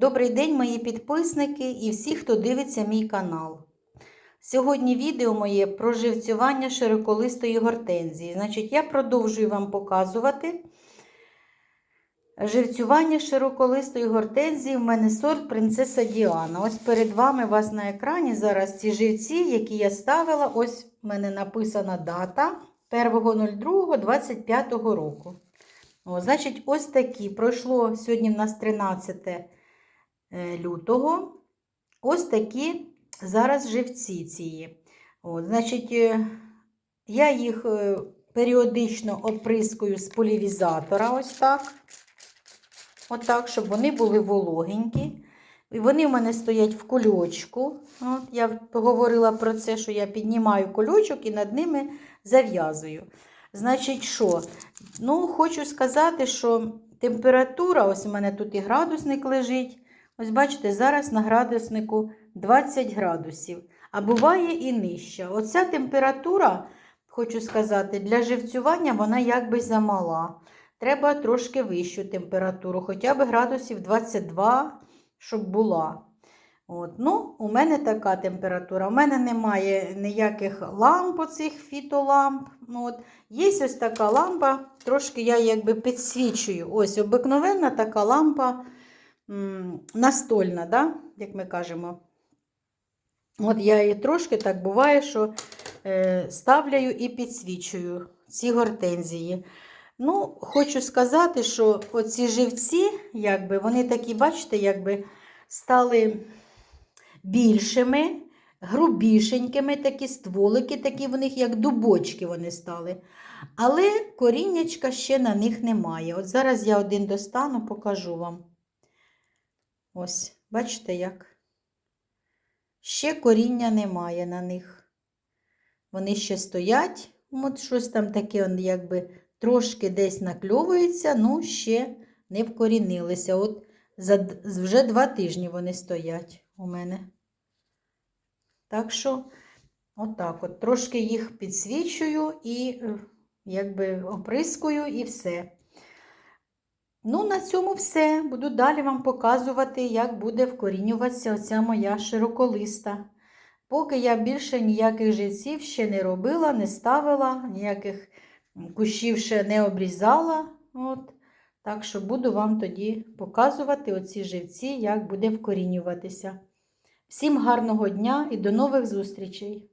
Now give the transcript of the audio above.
Добрий день, мої підписники і всі, хто дивиться мій канал. Сьогодні відео моє про живцювання широколистої гортензії. Значить, я продовжую вам показувати живцювання широколистої гортензії. В мене сорт принцеса Діана. Ось перед вами у вас на екрані зараз ці живці, які я ставила. Ось в мене написана дата 1.02.25 року. О, значить, ось такі. Пройшло сьогодні в нас 13 лютого. Ось такі зараз живці ці. От, Значить, е, я їх е, періодично оприскую з полівізатора, ось так. Отак, щоб вони були вологенькі. І вони в мене стоять в кульочку. От, Я говорила про це, що я піднімаю кульочок і над ними зав'язую. Значить, що? Ну, хочу сказати, що температура, ось у мене тут і градусник лежить. Ось бачите, зараз на градуснику 20 градусів, а буває і нижча. Оця температура, хочу сказати, для живцювання вона якби замала. Треба трошки вищу температуру, хоча б градусів 22, щоб була. От. Ну, У мене така температура. У мене немає ніяких ламп, оцих фітоламп. Ну, от. Є ось така лампа, трошки я якби підсвічую. Ось обикновенна така лампа настольна, да? як ми кажемо. От я її трошки так буває, що е, ставляю і підсвічую ці гортензії. Ну, Хочу сказати, що оці живці, якби, вони такі, бачите, якби стали більшими, грубішенькими, такі стволики, такі в них, як дубочки вони стали. Але коріннячка ще на них немає. От зараз я один достану, покажу вам. Ось, бачите як? Ще коріння немає на них. Вони ще стоять, от щось там таке, якби трошки десь накльовується, ну ще не вкорінилися. От за, вже два тижні вони стоять у мене. Так що, отак от, трошки їх підсвічую і якби оприскую і все. Ну, на цьому все. Буду далі вам показувати, як буде вкорінюватися оця моя широколиста. Поки я більше ніяких живців ще не робила, не ставила, ніяких кущів ще не обрізала. От. Так що буду вам тоді показувати оці живці, як буде вкорінюватися. Всім гарного дня і до нових зустрічей!